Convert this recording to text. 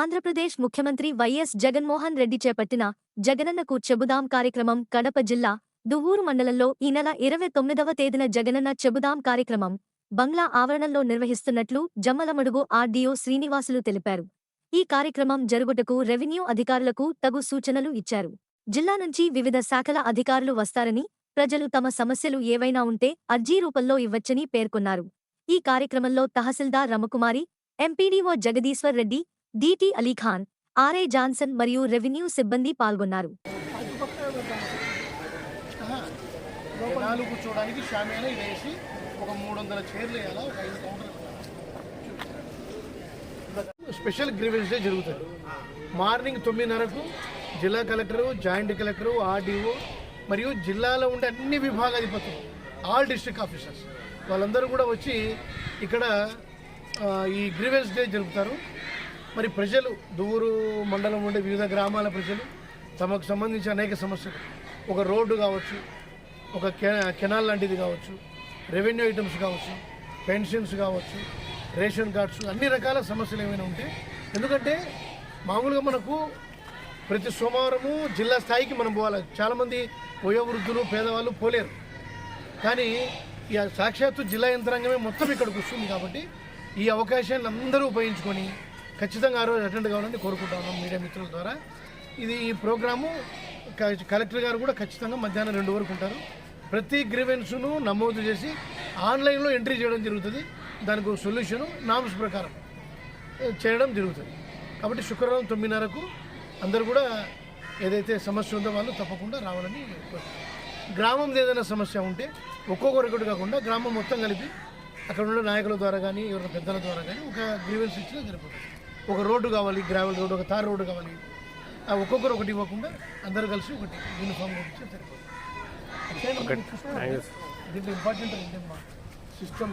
ఆంధ్రప్రదేశ్ ముఖ్యమంత్రి వైఎస్ జగన్మోహన్ రెడ్డి చేపట్టిన జగనన్నకు చెబుదాం కార్యక్రమం కడప జిల్లా దువ్వూరు మండలంలో ఈ నెల ఇరవై తొమ్మిదవ తేదీన జగనన్న చెబుదాం కార్యక్రమం బంగ్లా ఆవరణంలో నిర్వహిస్తున్నట్లు జమ్మలమడుగు ఆర్డీఓ శ్రీనివాసులు తెలిపారు. ఈ కార్యక్రమం జరుగుటకు రెవెన్యూ అధికారులకు తగు సూచనలు ఇచ్చారు. జిల్లా నుంచి వివిధ శాఖల అధికారులు వస్తారని ప్రజలు తమ సమస్యలు ఏవైనా ఉంటే అర్జీ రూపంలో ఇవ్వచ్చని పేర్కొన్నారు. ఈ కార్యక్రమంలో తహసీల్దార్ Ramakumari MPDO Jagadishwar Reddy DT Alikhan RI Johnson మరియు రెవెన్యూ సిబ్బంది పాల్గొన్నారు. జనాలు కూర్చోవడానికి ఇది వేసి ఒక మూడు వందల చైర్లు వేయాలా? ఒక ఐదు కౌంటర్లు స్పెషల్ గ్రీవెన్స్ డే జరుగుతుంది. మార్నింగ్ తొమ్మిదిన్నరకు జిల్లా కలెక్టరు జాయింట్ కలెక్టరు ఆర్డీఓ మరియు జిల్లాలో ఉండే అన్ని విభాగాధిపతులు ఆల్ డిస్ట్రిక్ట్ ఆఫీసర్స్ వాళ్ళందరూ కూడా వచ్చి ఇక్కడ ఈ గ్రీవెన్స్ డే జరుపుతారు. మరి ప్రజలు దూరు మండలం ఉండే వివిధ గ్రామాల ప్రజలు తమకు సంబంధించి అనేక సమస్యలు. ఒక రోడ్డు కావచ్చు ఒక కె- కెనాల్ లాంటిది కావచ్చు రెవెన్యూ ఐటమ్స్ కావచ్చు పెన్షన్స్ కావచ్చు రేషన్ కార్డ్స్ అన్ని రకాల సమస్యలు ఏమైనా ఉంటే ఎందుకంటే మామూలుగా మనకు ప్రతి సోమవారము జిల్లా స్థాయికి మనం పోవాలి. చాలామంది వయోవృద్ధులు పేదవాళ్ళు పోలేరు. కానీ ఈ సాక్షాత్తు జిల్లా యంత్రాంగమే మొత్తం ఇక్కడికి వస్తుంది కాబట్టి ఈ అవకాశాన్ని అందరూ ఉపయోగించుకొని ఖచ్చితంగా ఆ రోజు అటెండ్ కావాలని కోరుకుంటా ఉన్నాం మీడియా మిత్రుల ద్వారా. ఇది ఈ ప్రోగ్రాము కలెక్టర్ గారు కూడా ఖచ్చితంగా మధ్యాహ్నం రెండు వరకు ఉంటారు. ప్రతి గ్రీవెన్స్ను నమోదు చేసి ఆన్లైన్లో ఎంట్రీ చేయడం జరుగుతుంది. దానికి ఒక సొల్యూషను నామ్స్ ప్రకారం చేయడం జరుగుతుంది. కాబట్టి శుక్రవారం తొమ్మిదిన్నరకు అందరూ కూడా ఏదైతే సమస్య ఉందో వాళ్ళు తప్పకుండా రావాలని కోరుతున్నారు గ్రామం ఏదైనా సమస్య ఉంటే ఒక్కొక్కరికొకటి కాకుండా గ్రామం మొత్తం కలిపి అక్కడ ఉన్న నాయకుల ద్వారా కానీ ఎవరైనా పెద్దల ద్వారా కానీ ఒక గ్రీవెన్స్ ఇచ్చినా సరిపోతుంది. ఒక రోడ్డు కావాలి గ్రావెల్ రోడ్డు ఒక తార్ రోడ్డు కావాలి. ఆ ఒక్కొక్కరు ఒకటి ఇవ్వకుండా అందరూ కలిసి ఒకటి యూనిఫామ్ ఇస్తే సరిపోతుంది. దీంట్లో ఇంపార్టెంట్ ఏంటమ్మా సిస్టమ్